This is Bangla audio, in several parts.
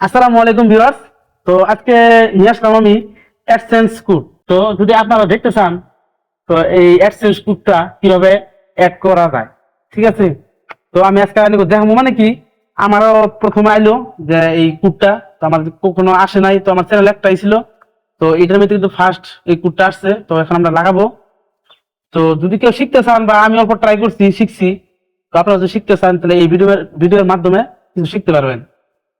আসসালামু আলাইকুম ভিউয়ার্স। তো আজকে নিয়ে আসলাম আমি অ্যাডসেন্স কোড তো যদি আপনারা দেখতে চান, তো এই অ্যাডসেন্স কোডটা কীভাবে অ্যাড করা যায়, ঠিক আছে? তো আমি আজকে দেখাবো মানে কি, আমারও প্রথমে আইলো যে এই কোডটা তো আমার কখনো আসে নাই, তো আমার চ্যানেল একটাই ছিল। তো এটার মধ্যে কিন্তু ফার্স্ট এই কোডটা আসছে, তো এখন আমরা লাগাবো। তো যদি কেউ শিখতে চান বা আমি অল্প ট্রাই করছি, শিখছি, তো আপনারা যদি শিখতে চান, তাহলে এই ভিডিও ভিডিওর মাধ্যমে কিন্তু শিখতে পারবেন।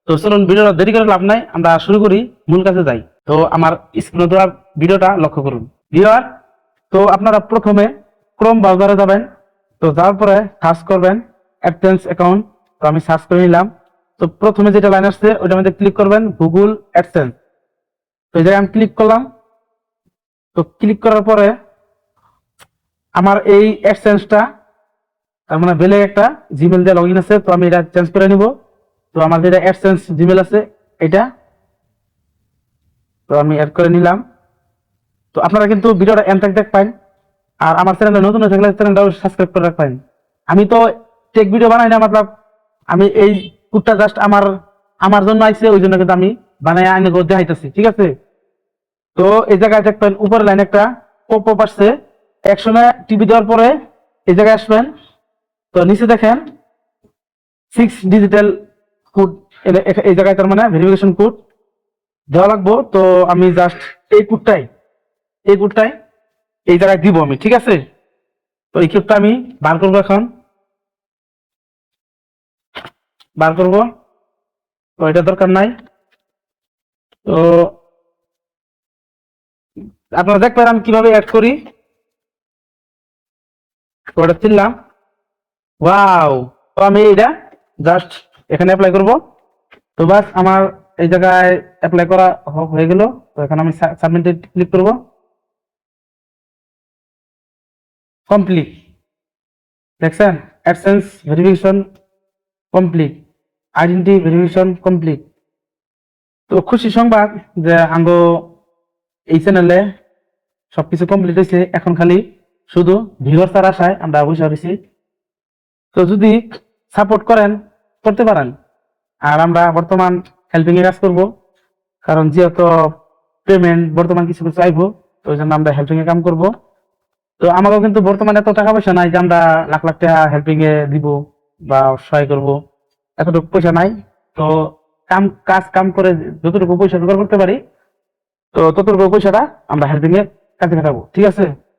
তো চলুন ভিডিওটা দেরি করে লাভ নাই, আমরা শুরু করি, মূল কাজে যাই। তো আমার স্ক্রিনে দেওয়া ভিডিওটা লক্ষ্য করুন। ভিডিওর তো আপনারা প্রথমে ক্রোম ব্রাউজারে যাবেন, তো যাওয়ার পরে সার্চ করবেন অ্যাডসেন্স অ্যাকাউন্ট তো আমি সার্চ করে নিলাম। তো প্রথমে যেটা লাইন আসছে, ওইটার মধ্যে ক্লিক করবেন গুগল অ্যাডসেন্স তো এই জায়গায় আমি ক্লিক করলাম। তো ক্লিক করার পরে আমার এই অ্যাডসেন্সটা তার মানে বেলে একটা জিমেল দিয়ে লগ ইন আছে, তো আমি এটা চেঞ্জ করে নিব। তো আমার যেটা অ্যাডসেন্স জিমেল আছে, এটা। তো আমি অ্যাড করে নিলাম। তো আপনারা কিন্তু ভিডিওটা এম দেখ পাইন। আর আমার চ্যানেলে নতুন হয়ে থাকলে চ্যানেলটাও সাবস্ক্রাইব করে রাখবেন। আমি তো টেক ভিডিও বানাই না, মতলব। আমি এই কুটটা জাস্ট আমার আমার জন্য আইছে, ওই জন্য কিন্তু আমি বানাই আইনে দেখাইতেছি ঠিক আছে? তো এই জায়গায় দেখবেন উপরে লাইন একটা পপ পপ আসছে। একশনে টিভি দেওয়ার পরে এই জায়গায় আসবেন। তো নিচে দেখেন সিক্স ডিজিটাল কোড এই জায়গায় তার মানে ভেরিফিকেশন কোড দেওয়া লাগবো। তো আমি জাস্ট এই কোডটাই এই কোডটাই এই জায়গায় দিব আমি, ঠিক আছে? তো এই কোডটা আমি বার করব এখন। বার করব। তো এটা দরকার নাই। তো আপনারা দেখবেন আমি কীভাবে অ্যাড করি। ওটা চিনলাম ওয়াও তো আমি এটা জাস্ট এখানে অ্যাপ্লাই করব। তো বাস আমার এই জায়গায় অ্যাপ্লাই করা হয়ে গেল। তো এখন আমি সাবমিটে ক্লিক করব। কমপ্লিট দেখছেন? AdSense verification complete identity verification complete তো খুশি সংবাদ যে আঙ্গ এই চ্যানেলে সবকিছু কমপ্লিট হয়েছে। এখন খালি শুধু ভিউয়ার্স তার আশায় আমরা বসে রয়েছি। তো যদি সাপোর্ট করেন করতে পারেন। আর আমরা বর্তমান হেল্পিং এ কাজ করব, কারণ যেহেতু পেমেন্ট বর্তমান কিছু আইবো, তো ওই জন্য আমরা হেল্পিং এ কাম করব। তো আমাকেও কিন্তু বর্তমানে এত টাকা পয়সা নাই যে আমরা লাখ লাখ টাকা হেল্পিং এ দিব বা সহায় করব। এতটুকু পয়সা নাই। তো কাম, কাজ, কাম করে যতটুকু পয়সা জোগাড় করতে পারি, তো ততটুকু পয়সাটা আমরা হেল্পিং এ কাজে খাটাবো ঠিক আছে?